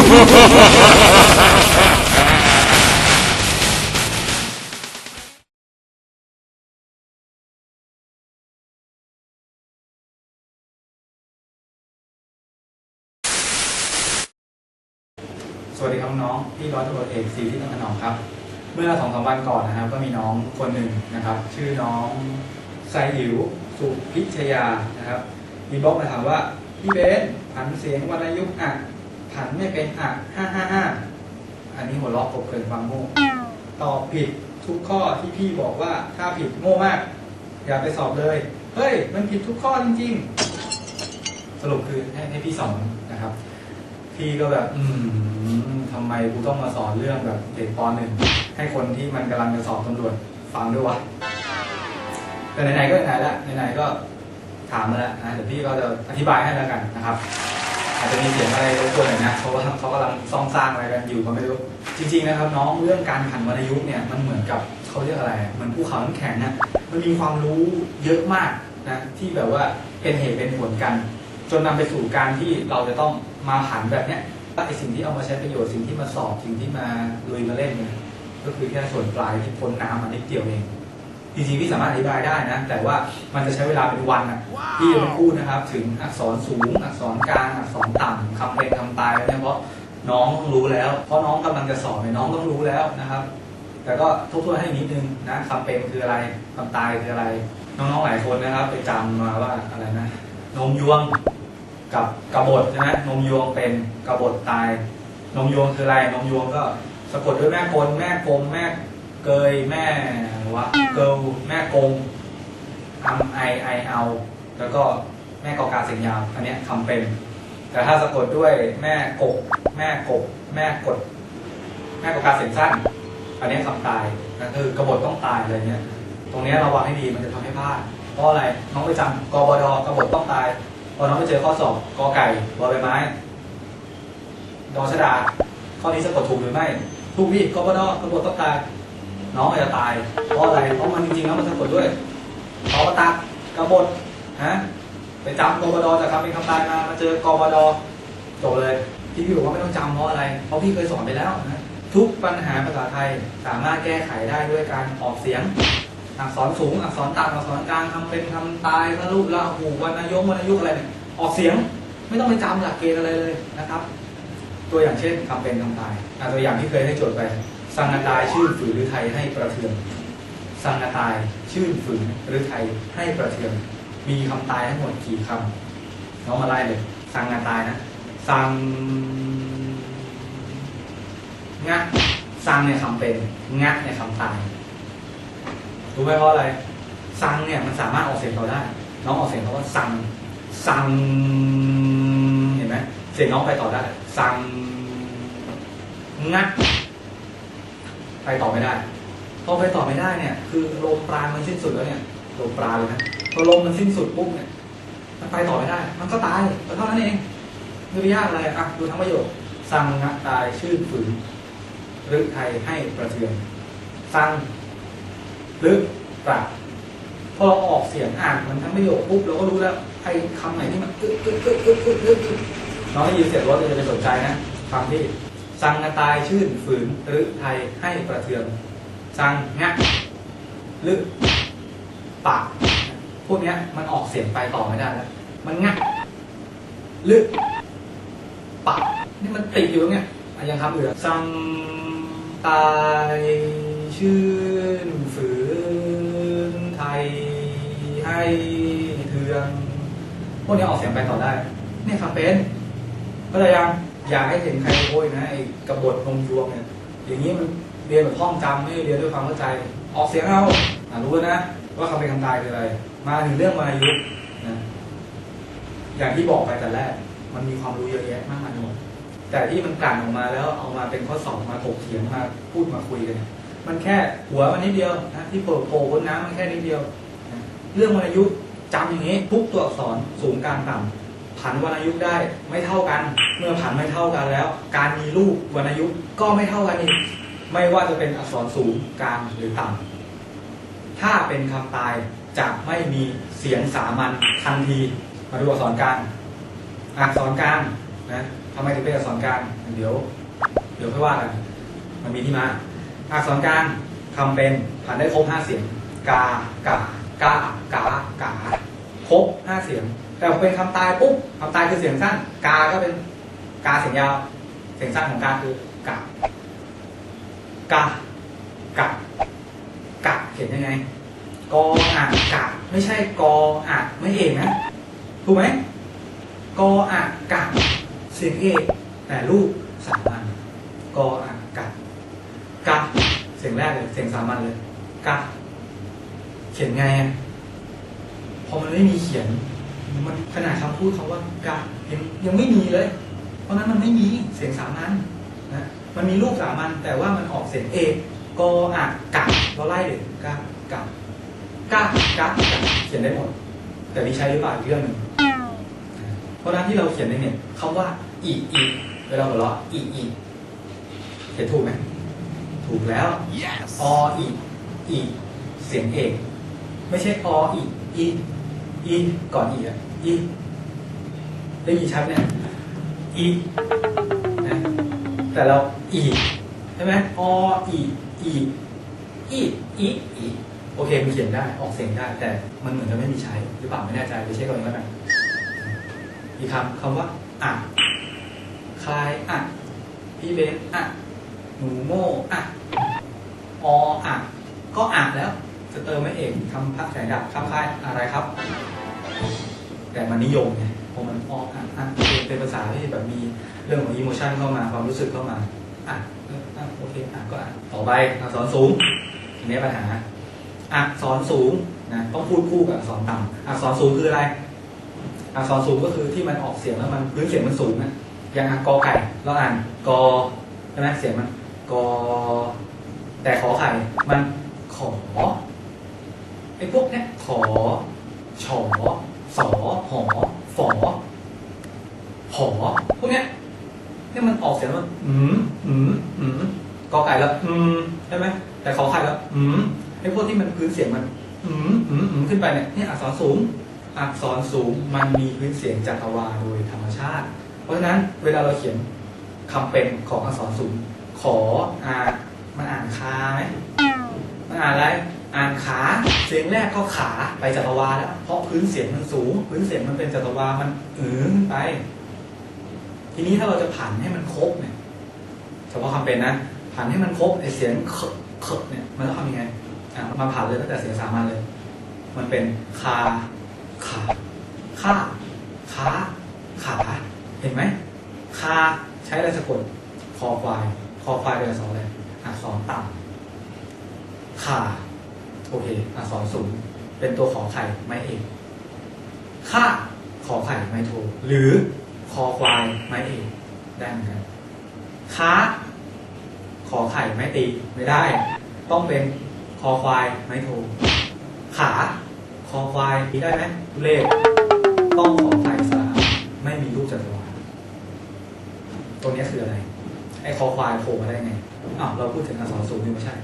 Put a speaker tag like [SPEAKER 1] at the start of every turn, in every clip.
[SPEAKER 1] สวัสดีครับน้องพี่ร้อยตำรวจเอกศรีที่ตั้งขนอมครับ เมื่อสองสามวันก่อนนะครับ ก็มีน้องคนหนึ่งนะครับ ชื่อน้องไซหิว สุพิชยานะครับ มีบล็อกมาถามว่า พี่เบสผันเสียงวรรณยุกต์อะ ผันไม่เป็นอะห้าห้าห้าอันนี้หัวเราะกบเกินความโง่ตอบผิดทุกข้อที่พี่บอกว่าถ้าผิดโง่มาก อย่าไปสอบเลย เฮ้ย มันผิดทุกข้อจริงๆ สรุปคือให้ให้พี่สอนนะครับ พี่ก็แบบ อืมทำไมกูต้องมาสอนเรื่องแบบเด็กปหนึ่งให้คนที่มันกำลังจะสอบตำรวจฟังด้วยวะแต่ไหนๆก็ไหนๆละไหนๆก็ถามมาแล้วนะเดี๋ยวพี่ก็จะอธิบายให้แล้วกันนะครับ อาจจะมีเสียงอะไรรบกวนหน่อยนะเพราะว่าเขากำลังซ่อมสร้างอะไรกันอยู่ก็ไม่รู้จริงๆนะครับน้องเรื่องการผันวรรณยุกต์เนี่ยมันเหมือนกับเขาเรียกอะไรเหมือนภูเขาน้ำแข็งนะมันมีความรู้เยอะมากนะที่แบบว่าเป็นเหตุเป็นผลกัน จนนำไปสู่การที่เราจะต้องมาผันแบบเนี้ยไอสิ่งที่เอามาใช้ประโยชน์สิ่งที่มาสอบสิ่งที่มาลุยมาเล่นเนี่ยก็คือแค่ส่วนปลายที่พ้นน้ำมานิดเดียวเอง จริงๆพี่สามารถอธิบายได้นะ แต่ว่ามันจะใช้เวลาเป็นวันอะพี่จะไม่พูดนะครับ ถึงอักษรสูง อักษรกลางอักษรต่ำคำเป็นคำตายเนี่ยเพราะน้องต้องรู้แล้ว เพราะน้องกำลังจะสอบเนี่ยน้องต้องรู้แล้วนะครับ แต่ก็ทบทวนให้นิดนึงนะคำเป็นคืออะไรคำตายคืออะไร น้องๆหลายคนนะครับ ไปจำมาว่าอะไรนะนมยวงกับกบฏใช่ไหมนมยวงเป็นกบฏตายนมยวงคืออะไรนมยวงก็สะกดด้วยแม่กลแม่กลมแม่ เกยแม่วะเกิลแม่กงอัมไอไอเอาแล้วก็แม่กอกาเสียงยาวอันเนี้ยคำเป็น แต่ถ้าสะกดด้วยแม่กก แม่กบแม่กด แม่กอกาเสียงสั้น อันเนี้ยคำตายนั่นคือกบฏต้องตายอะไรเงี้ยตรงเนี้ยระวังให้ดีมันจะทำให้พลาดเพราะอะไรน้องไปจำกบดกบฏต้องตายพอน้องไปเจอข้อสอบกอไก่บอใบไม้ดอชดาข้อนี้สะกดถูกหรือไม่ถูกพี่กบดกบฏต้องตาย น้องอาจจะตาย เพราะอะไรเพราะมันจริงๆแล้วมันสะกดด้วยกบตักกบฏฮะไปจำกบดจากคำเป็นคำตายมามาเจอกบดจบเลยที่พี่บอกว่าไม่ต้องจำเพราะอะไร เพราะพี่เคยสอนไปแล้วนะทุกปัญหาภาษาไทยสามารถแก้ไขได้ด้วยการออกเสียง อักษรสูง อักษรต่ำอักษรกลางคำเป็นคำตายพระรูปละหูวรรณยงวรรณยุกอะไรเนี่ยออกเสียงไม่ต้องไปจำหลักเกณฑ์อะไรเลยนะครับ ตัวอย่างเช่นคำเป็นคำตายตัวอย่างที่เคยให้โจทย์ไป สังกตายชื่นฝืนหรือไทยให้ประเทืองสังกตายชื่นฝืนหรือไทยให้ประเทืองมีคำตายทั้งหมดกี่คำน้องมาไล่เลย สังกตายนะ สังงะสังเนี่ยคำเป็นงะเนี่ยคำตายรู้ไหมเพราะอะไรซังเนี่ยมันสามารถออกเสียงเราได้ น้องออกเสียงเขาว่าซังซังเห็นไหมเสียงน้องไปต่อได้ซังงัด ไปต่อไม่ได้ พอไปต่อไม่ได้เนี่ย คือลมปราณมันสิ้นสุดแล้วเนี่ยลมปราณเลยนะพอลมมันสิ้นสุดปุ๊บเนี่ย มันไปต่อไม่ได้ มันก็ตายก็เท่านั้นเองไม่ได้ยากอะไรอะดูทั้งประโยคซังงะตายชื่นฝืนหรือไทยให้ประเทือนซังหรือปราบพอเราออกเสียงอ่านมันทั้งประโยคปุ๊บเราก็รู้แล้วไอ้คำไหนที่มันอึ๊กอึ๊กอึ๊กอึ๊กอึ๊กอึ๊กอึ๊กน้องได้ยินเสียงรถจะไปสนใจนะฟังที่ สังกตายชื่นฝืนหรือไทยให้ประเทืองสังงะหรือปากพวกเนี้ยมันออกเสียงไปต่อไม่ได้แล้วมันงะหรือปากนี่มันติดอยู่ตรงเนี้ยอะยังครับเหลือสังตายชื่นฝืนไทยให้เทือง พวกนี้ออกเสียงไปต่อได้ เนี่ยครับเป็นก็เลยยัง อยากให้เห็นใครโวยนะไอ้กบฏนมยวงเนี่ยอย่างนี้มันเรียนแบบท่องจำไม่เรียนด้วยความเข้าใจ ออกเสียงเอาอะรู้แล้วนะ ว่าคำเป็นคำตายคืออะไร มาถึงเรื่องวรรณยุกต์นะอย่างที่บอกไปแต่แรก มันมีความรู้เยอะแยะมากมายหมดแต่ที่มันกลั่นออกมาแล้วเอามาเป็นข้อสอบมาถกเถียงมาพูดมาคุยกันเนี่ยมันแค่หัวมันนิดเดียวนะที่โผล่โผล่บนน้ำมันแค่นิดเดียวนะเรื่องวรรณยุกต์จำอย่างนี้ทุกตัวอักษรสูงกลางต่ำ ผันวรรณยุกต์ได้ไม่เท่ากัน เมื่อผันไม่เท่ากันแล้ว การมีรูปวรรณยุกต์ก็ไม่เท่ากันอีกไม่ว่าจะเป็นอักษรสูงกลางหรือต่ำถ้าเป็นคำตายจะไม่มีเสียงสามัญทันที มาดูอักษรกลางอักษรกลางนะทำไมถึงเป็นอักษรกลางเดี๋ยว เดี๋ยวค่อยว่ากันมันมีที่มา อักษรกลางทำเป็นผ่านได้ครบห้าเสียงกากากากากาครบห้าเสียง แต่เป็นคำตายปุ๊บคำตายคือเสียงสั้น กา ก็เป็นกาเสียงยาว เสียงสั้นของกาคือกากากากะเขียนยังไง กออ่างกะไม่ใช่กออ่างไม่เอกนะ ถูกไหมกออ่างกะเสียงเอกแต่รูปสามัญกออ่างกะกะเสียงแรกเลย เสียงสามัญเลยกะเขียนไง พอมันไม่มีเขียน มันขนาดคำพูดคำว่ากะยังยังไม่มีเลย เพราะฉะนั้นมันไม่มีเสียงสามัญนะมันมีรูปสามัญแต่ว่ามันออกเสียงเอกกออ่างกะเราไล่เลยกะกะกะกะกะเขียนได้หมด แต่วิใช้หรือเปล่าอีกเรื่องหนึ่งเพราะฉะนั้นที่เราเขียนในเนี่ยคำว่าอีอีเวลาหัวเราะอีอีเขียนถูกไหมถูกแล้ว
[SPEAKER 2] Yes.
[SPEAKER 1] ออีอีเสียงเอกไม่ใช่ออีอี อีก่อนอีอะอีได้ยินชัดเนี่ยอีนะแต่เราอีใช่ไหมออีอีอีอีอีโอเคมันเขียนได้ออกเสียงได้ แต่มันเหมือนจะไม่มีใช้หรือเปล่าไม่แน่ใจไปเช็คก่อนแล้วกันอีกคำคำว่าอะคลายอะพี่เบนอะหนูโม่อะออะก็อะแล้ว จะเติมไม่เอกทำพักแสงดับข้ามค่ายอะไรครับ แต่มันนิยมไงพอมันออกอะอะเป็นภาษาที่แบบมีเรื่องของอิโมชันเข้ามาความรู้สึกเข้ามาอะอะโอเคอะก็อะต่อไปอักษรสูงอันนี้ปัญหาอักษรสูงนะต้องพูดคู่กับอักษรต่ำอักษรสูงคืออะไรอักษรสูงก็คือที่มันออกเสียงแล้วมันพื้นเสียงมันสูงนะอย่างอะกอไก่เราอ่านกอใช่ไหมเสียงมันกอแต่ขอไข่มันขอ ไอ้พวกเนี้ยขอฉอสอหอฝอหอพวกเนี้ยเนี่ยมันออกเสียงว่าอืมอืมอืมกอไก่แล้ว อืมใช่ไหมแต่ขอไข่แล้ว อืมไอ้พวกที่มันพื้นเสียงมัน อืมอืมอืมขึ้นไปเนี่ยนี่อักษรสูง อักษรสูงมันมีพื้นเสียงจักรวาลโดยธรรมชาติ เพราะฉะนั้นเวลาเราเขียนคำเป็นของอักษรสูง ขออามันอ่านคาไหมมันอ่านอะไร อ่านขาเสียงแรกก็ขาไปจัตวาแล้วเพราะพื้นเสียงมันสูง พื้นเสียงมันเป็นจัตวามันอือขึ้นไป ทีนี้ถ้าเราจะผันให้มันครบเนี่ยเฉพาะคำเป็นนะผันให้มันครบไอเสียงเคเคเนี่ยมันต้องทำยังไงอะมาผันเลยตั้งแต่เสียงสามัญเลย มันเป็นคาขาข้าขาขาเห็นไหมคาใช้อะไรสะกดคอควาย คอควายเป็นอักษรอะไรอักษรต่ำขา โอเคอักษรสูงเป็นตัวขอไข่ไม่เอกข้าขอไข่ไม่โท หรือคอควายไม่เอกได้เหมือนกันค้า ขอไข่ไม่ตีไม่ได้ ต้องเป็นคอควายไม่โท ขา คอควายตีได้ไหมเลขต้องขอไข่สระไม่มีรูปจัตุวาลตรงนี้คืออะไร ไอ้คอควายโผล่มาได้ไงอ้าวเราพูดถึงอักษรสูงนี่ไม่ใช่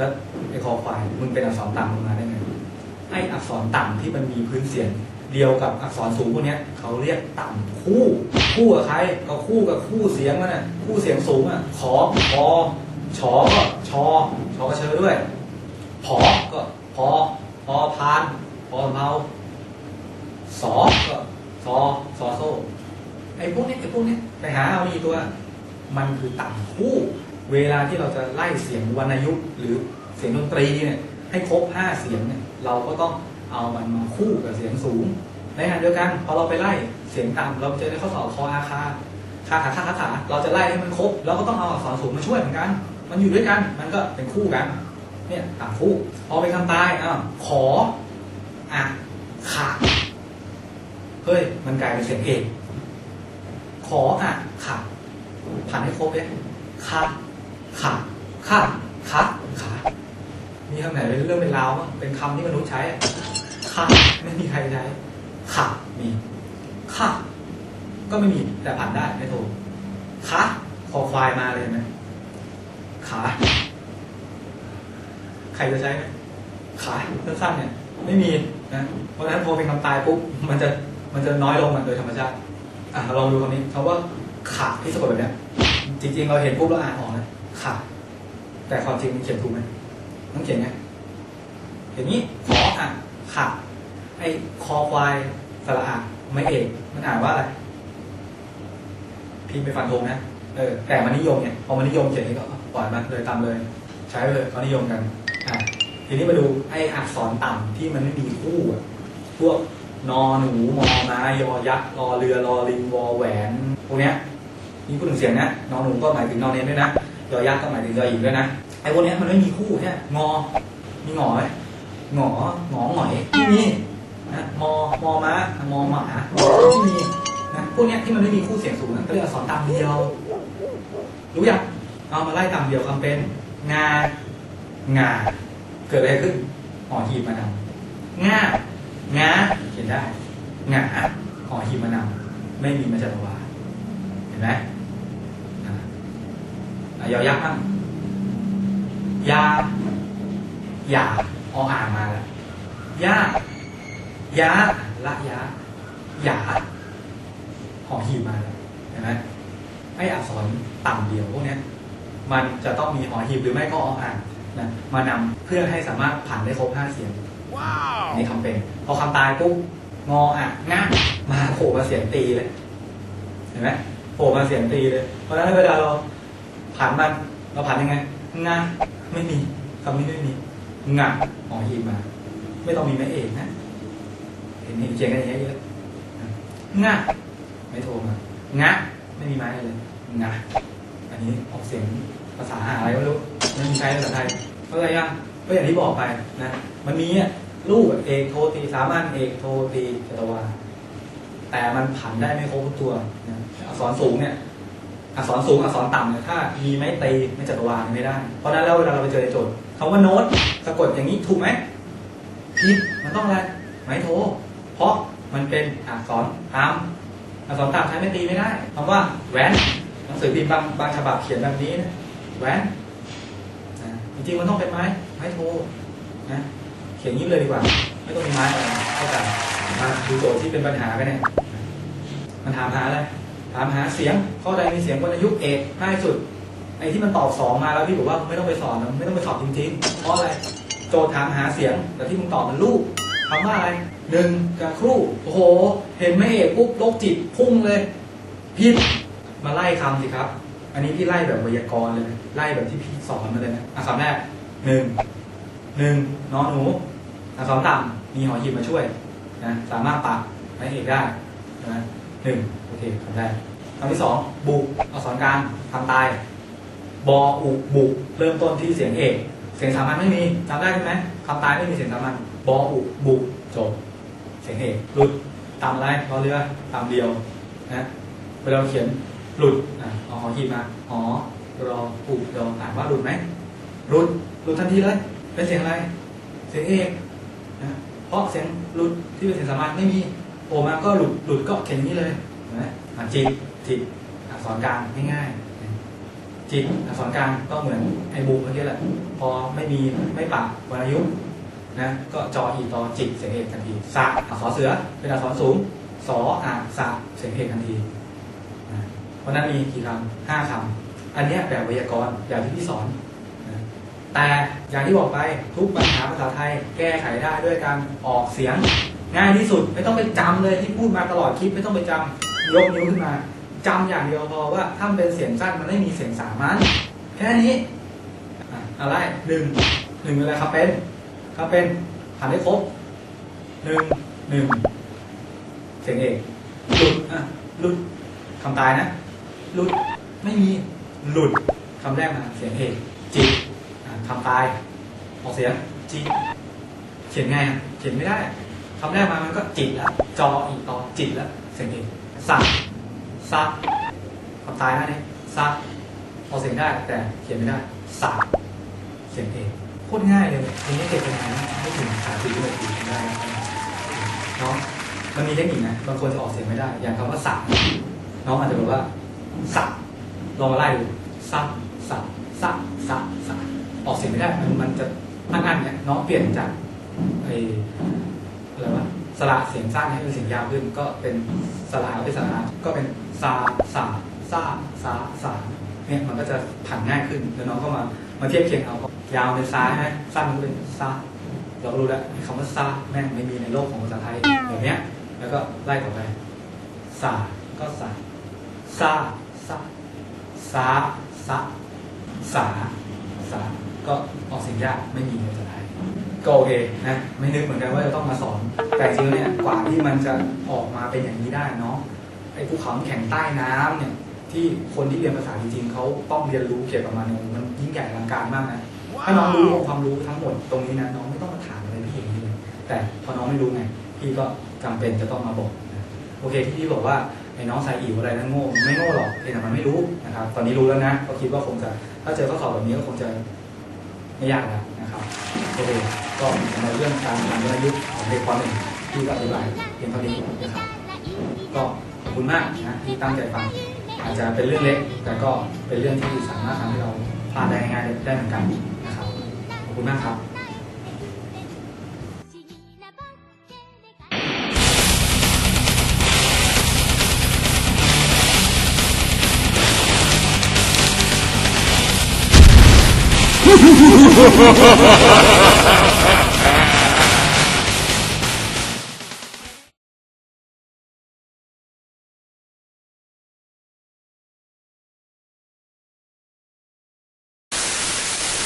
[SPEAKER 1] แล้วไอ้คอควายมึงเป็นอักษรต่ำมึงมาได้ไงไอ้อักษรต่ำที่มันมีพื้นเสียงเดียวกับอักษรสูงพวกนี้ยเขาเรียกต่ำคู่ คู่กับใครก็คู่กับคู่เสียงมันน่ะคู่เสียงสูงอะขอพอชอก็ชอชอกระเชอด้วยผอก็พอพอพานพอสเภาสอก็ซอซอโซ่ไอ้พวกนี้ไอ้พวกนี้ไปหาเอาอีกตัว มันคือต่ำคู่ เวลาที่เราจะไล่เสียงวรรณยุกต์หรือเสียงดนตรีเนี่ยให้ครบห้าเสียงเนี่ยเราก็ต้องเอามันมาคู่กับเสียงสูง ในขณะเดียวกันพอเราไปไล่เสียงต่ำเราเจอในข้อสอบคออาคาคาขาคาขาขาเราจะไล่ให้มันครบเราก็ต้องเอาอักษรสูงมาช่วยเหมือนกัน มันอยู่ด้วยกัน มันก็เป็นคู่กันเนี่ยต่างคู่พอเป็นคำตายอ้าวขออะขาเฮ้ยมันกลายเป็นเสียงเอกขออะขาผ่านให้ครบเลยขา ขาขาขาขามีคำไหนเป็นเรื่องเป็นราวบ้างเป็นคำที่มนุษย์ใช้อะค่ะไม่มีใครใช้ค่ะมีค่ะก็ไม่มีแต่ผ่านได้ไม่ถูกค่ะคอควายมาเลยเห็นไหมขาใครจะใช้ไหมขาสั้นๆเนี่ย ไม่มีนะเพราะฉะนั้นพอเป็นคำตายปุ๊บมันจะมันจะน้อยลงมันโดยธรรมชาติ อะลองดูคำนี้คำว่าขะที่สะกดแบบเนี้ยจริงๆเราเห็นปุ๊บเราอ่านออกนะ ขะแต่ความจริงมันเขียนถูกไหมต้องเขียนไงอย่างนี้ขออะขะไอคอควายสระอะไม่เอกมันอ่านว่าอะไรพี่ไปฟันธงนะเออแต่มันนิยมเนี่ยพอมันนิยมเขียนนี้ก็ปล่อยมันเลยตามเลย ใช้ไปเลยเขานิยมกันอะทีนี้มาดูไอ้อักษรต่ำที่มันไม่มีคู่อะพวกนอหนูมอม้ายอยักษ์รอเรือรอลิงวอแหวนพวกเนี้ยนี่พูดถึงเสียงนะนอหนูก็หมายถึงนอนเน้นด้วยนะ ยอยักษ์ก็หมายถึงยอหญิงด้วยนะไอ้พวกนี้มันไม่มีคู่เนี่ยงอ มีหงอไหมหงอหงอหงอยไม่มีนะมอมอม้ามอหมาไม่มีนะพวกนี้ที่มันไม่มีคู่เสียงสูงนะก็เรียกอักษรต่ำเดียว รู้ยังเอามาไล่ต่ำเดียวคำเป็น งา งา เกิดอะไรขึ้นห่อหีบมานำง่างาเขียนได้ งาห่อหีบมานำไม่มีมาจากวาเห็นไหม ยอยักษ์บ้างยายาออ่างมาแล้วยายาละยาหยาห่อหีบมาแล้วเห็นไหมไออักษรต่ำเดียวพวกเนี้ยมันจะต้องมีหอหีบหรือไม่ก็ออ่างนะมานำเพื่อให้สามารถผ่านได้ครบห้าเสียงนี่คำเป็น พอคำตายปุ๊บงออะงะมาโผล่มาเสียงตีเลย เห็นไหมโผล่มาเสียงตีเลย เพราะฉะนั้นเวลาเรา ผ่านมันเราผ่านยังไงงะไม่มีคำนี้ไม่มีงะหอหีบมา ไม่ต้องมีแม่เอกนะ เห็นเห็นเขียนกันอย่างเยอะงะไม่โทรมางะไม่มีไม้เลยงะอันนี้ออกเสียงภาษาหาอะไรไม่รู้ไม่มีใช้ภาษาไทยเข้าใจยังก็อย่างที่บอกไปนะ มันมีอะรูปเอกโทตีสามัญเอกโทตีจตวาแต่มันผันได้ไม่ครบทุกตัวนะอักษรสูงเนี่ย อักษรสูงอักษรต่ำเนี่ยถ้ามีไม่ตีไม่จัตวาไม่ได้ เพราะนั้นแล้วเวลาเราไปเจอในโจทย์คำว่าโน้ตสะกดอย่างนี้ถูกไหมผิดมันต้องอะไรไม้โท เพราะมันเป็นอักษรต่ำอักษรต่ำใช้ไม่ตีไม่ได้คำว่าแหวนหนังสือพิมพ์บางบางฉบับเขียนแบบนี้นะแหวนนะจริงๆมันต้องเป็นไม้ไม้โทนะเขียนอย่างนี้เลยดีกว่า ไม่ต้องมีไม้อะไรเข้าใจมาดูโจทย์ที่เป็นปัญหากันเนี่ยมันถามหาอะไร ถามหาเสียงข้อใดมีเสียงวรรณยุกต์เอกง่ายสุดไอ้ที่มันตอบสองมาแล้วพี่บอกว่าไม่ต้องไปสอนนะไม่ต้องไปสอบจริงๆเพราะอะไรโจทย์ถามหาเสียง แต่ที่มึงตอบมันลูกคำว่าอะไรหนึ่งกับครู่โอ้โห เห็นไม่เอกปุ๊บโรคจิตพุ่งเลยผิดมาไล่คำสิครับ อันนี้พี่ไล่แบบไวยากรณ์เลยไล่แบบที่พี่สอนมาเลยนะอักษรแรกหนึ่งหนึ่งนอนหนูอักษรต่ำมีหอหีบมาช่วยนะสามารถปักให้เอกได้นะ หนึ่งโอเคคำแรกคำที่สองบุกอักษรกลางคำตาย บออุบุกเริ่มต้นที่เสียงเอกเสียงสามัญไม่มีจำได้ใช่ไหมคำตายไม่มีเสียงสามัญบออุบุกจบ เสียงเอกหลุดตามอะไรรอเรือตามเดียวนะเวลาเขียนหลุดอะอาหอหีบมาหอรออุดออ่านว่าหลุดไหมหลุดหลุดทันทีเลยเป็นเสียงอะไร เสียงเอกนะเพราะเสียงหลุดที่เป็นเสียงสามัญไม่มี โผล่มาก็หลุดหลุดก็เขียนงนี้เลยนะจิตจิตอักษรกลางง่ายๆจิตอักษรกลางก็เหมือนไอ้บุกเมื่อกี้แหละพอไม่มีไม่ปะวรรณยุกนะก็จออีตอจิตเสียงเอกทันทีสะอักษรเสือเป็นอักษรสูงสออ่านสะเสียงเอกทันทีเพราะนั้นมีกี่คำห้าคำอันนี้แบบไวยากรณ์อย่างที่พี่สอนแต่อย่างที่บอกไปทุกปัญหาภาษาไทยแก้ไขได้ด้วยการออกเสียง ง่ายที่สุดไม่ต้องไปจำเลยที่พูดมาตลอดคลิปไม่ต้องไปจำยกนิ้วขึ้นมาจำอย่างเดียวพอว่าถ้ามันเป็นเสียงสั้นมันไม่มีเสียงสามัญแค่นี้อะไรหนึ่งหนึ่งอะไรครับเป็นครับเป็นผ่านได้ครบหนึ่งหนึ่งเสียงเอกหลุดอะหลุดคำตายนะหลุดไม่มีหลุดคำแรกมาเสียงเอกจิตคำตายออกเสียงจิตเขียนไงเขียนไม่ได้ คำแรกมามันก็จิตแล้วจออีกต่อจิตแล้วเสียงเอกสักซักคำตายนะเนี่ยซักออกเสียงได้แต่เขียนไม่ได้สักเสียงเอกโคตรง่ายเลยทีนี้เก็บคะแนนนะไม่ถึงสามสิบวินาทีทำได้เนาะมันมีเทคนิคนะบางคนจะออกเสียงไม่ได้ อย่างคำว่าสักน้องอาจจะบอกว่าสักลองมาไล่ดูสักสักสักสักสักออกเสียงไม่ได้มันมันจะอันๆเนี่ยน้องเปลี่ยนจากไอ อะไรวะสระเสียงสั้นให้เป็นเสียงยาวขึ้น ก็เป็นสระเป็นสระก็เป็นซาสาซาซาสาเนี่ยมันก็จะผันง่ายขึ้นแล้วน้องก็มามาเทียบเคียงเอายาวเป็นซาใช่ไหมสั้นก็เป็นซาเราก็รู้แล้วคำว่าซาแม่งไม่มีในโลกของภาษาไทยแบบเนี้ย แล้วก็ไล่ต่อไปสาก็สาซาซาซาซาสาสาก็ออกเสียงยากไม่มีในภาษาไทย ก็โอเคนะไม่นึกเหมือนกันว่าจะต้องมาสอน แต่จริงๆเนี่ยกว่าที่มันจะออกมาเป็นอย่างนี้ได้เนาะไอ้ภูเขาน้ำแข็งใต้น้ำเนี่ยที่คนที่เรียนภาษาจริงๆเขาต้องเรียนรู้เกี่ยวกับมันเนี่ยมันยิ่งใหญ่อลังการมากนะถ้าน้องรู้องค์ความรู้ทั้งหมดตรงนี้นะน้องไม่ต้องมาถามอะไรพี่เองเลยแต่พอน้องไม่รู้ไงพี่ก็จำเป็นจะต้องมาบอกนะโอเคที่พี่บอกว่าไอ้น้องสายอิ๋วอะไรนั่นโง่ไม่โง่หรอกเพียงแต่มันไม่รู้นะครับตอนนี้รู้แล้วนะก็คิดว่าคงจะถ้าเจอข้อสอบแบบนี้ก็คงจะ ไม่ยากแล้วนะครับโอเคก็ในเรื่องการทำวรรณยุกของเด็กป .1 ที่ก็อธิบายเพียงเท่านี้นะครับ ก็ขอบคุณมากนะที่ตั้งใจฟังอาจจะเป็นเรื่องเล็ก แต่ก็เป็นเรื่องที่สามารถทำให้เราพลานได้ง่ายๆได้เหมือนกันนะครับ ขอบคุณมากครับ
[SPEAKER 2] Ha ha ha ha ha!